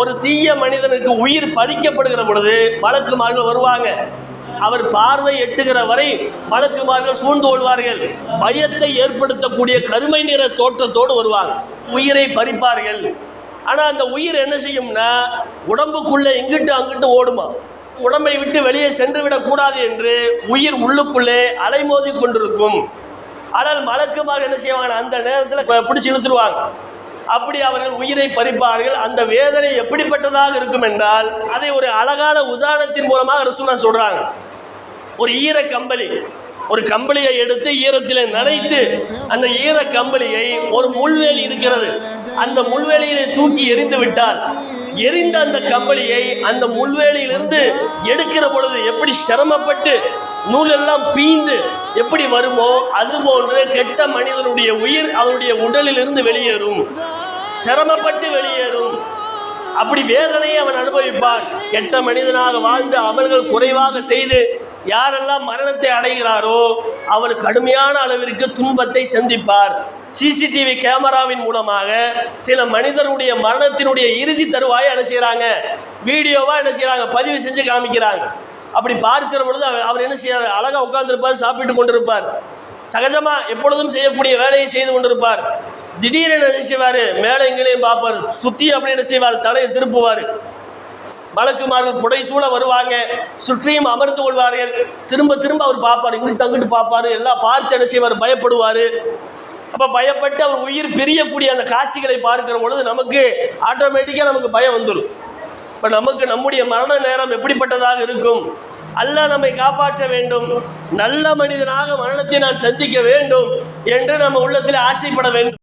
ஒரு தீய மனிதனுக்கு உயிர் பறிக்கப்படுகிற பொழுது மலக்குமார்கள் வருவாங்க. அவர் பார்வை எட்டுகிற வரை மலக்குமார்கள் சூழ்ந்து கொள்வார்கள். பயத்தை ஏற்படுத்தக்கூடிய கருமை நிற தோற்றத்தோடு வருவாங்க. உயிரை பறிப்பார்கள். ஆனால் அந்த உயிர் என்ன செய்யும்னா உடம்புக்குள்ளே எங்கிட்டு அங்கிட்டு ஓடுமா. உடம்பை விட்டு வெளியே சென்று விடக்கூடாது என்று உயிர் உள்ளுக்குள்ளே அலைமோதி கொண்டிருக்கும். ஆனால் மலக்குமார் என்ன செய்வாங்க அந்த நேரத்தில் பிடிச்சி இழுத்துருவாங்க. அப்படி அவர்கள் உயிரை பறிப்பார்கள். அந்த வேதனை எப்படிப்பட்டதாக இருக்கும் என்றால் அதை ஒரு அழகான உதாரணத்தின் மூலமாக ரசூலா சொல்றாங்க. ஒரு ஈர கம்பளி ஒரு கம்பளியை எடுத்து ஈரத்தில் நனைத்து அந்த ஈர கம்பளியை ஒரு முள்வேலி இருக்கிறது. அந்த முள்வேலியிலே தூக்கி எரிந்து விட்டால் எரிந்த அந்த கம்பளியை அந்த முள்வேலியிலிருந்து எடுக்கிற பொழுது எப்படி சிரமப்பட்டு நூலெல்லாம் பீந்து எப்படி வருமோ அதுபோன்று கெட்ட மனிதனுடைய உயிர் அவருடைய உடலிலிருந்து வெளியேறும். சிரமப்பட்டு வெளியேறும். அப்படி வேதனையை அவன் அனுபவிப்பான். கெட்ட மனிதனாக வாழ்ந்து அமல்கள் குறைவாக செய்து யாரெல்லாம் மரணத்தை அடைகிறாரோ அவர் கடுமையான அளவிற்கு துன்பத்தை சந்திப்பார். சிசிடிவி கேமராவின் மூலமாக சில மனிதனுடைய மரணத்தினுடைய இறுதி தருவாயை என்ன செய்கிறாங்க வீடியோவாக என்ன செய்கிறாங்க பதிவு செஞ்சு காமிக்கிறாங்க. அப்படி பார்க்கிற பொழுது அவர் அவர் என்ன செய்யறாரு அழகாக உட்காந்துருப்பார் சாப்பிட்டு கொண்டிருப்பார். சகஜமாக எப்பொழுதும் செய்யக்கூடிய வேலையை செய்து கொண்டிருப்பார். திடீரென என்ன செய்வார்? மேலே எங்களையும் பார்ப்பார். சுற்றி அப்படி என்ன செய்வார்? தலையை திருப்புவார். மலக்குமார்கள் புடைசூழ வருவாங்க. சுற்றியும் அமர்ந்து கொள்வார்கள். திரும்ப திரும்ப அவர் பார்ப்பார். இங்கிட்டு அங்கிட்டு பார்ப்பார். எல்லாம் பார்த்து என்ன செய்வார்? பயப்படுவார். அப்போ பயப்பட்டு அவர் உயிர் பிரியக்கூடிய அந்த காட்சிகளை பார்க்கிற பொழுது நமக்கு ஆட்டோமேட்டிக்காக நமக்கு பயம் வந்துடும் இப்போ நமக்கு நம்முடைய மரண நேரம் எப்படிப்பட்டதாக இருக்கும்? அல்ல நம்மை காப்பாற்ற வேண்டும். நல்ல மனிதனாக மரணத்தை நான் சந்திக்க வேண்டும் என்று நம்ம உள்ளத்தில் ஆசைப்பட வேண்டும்.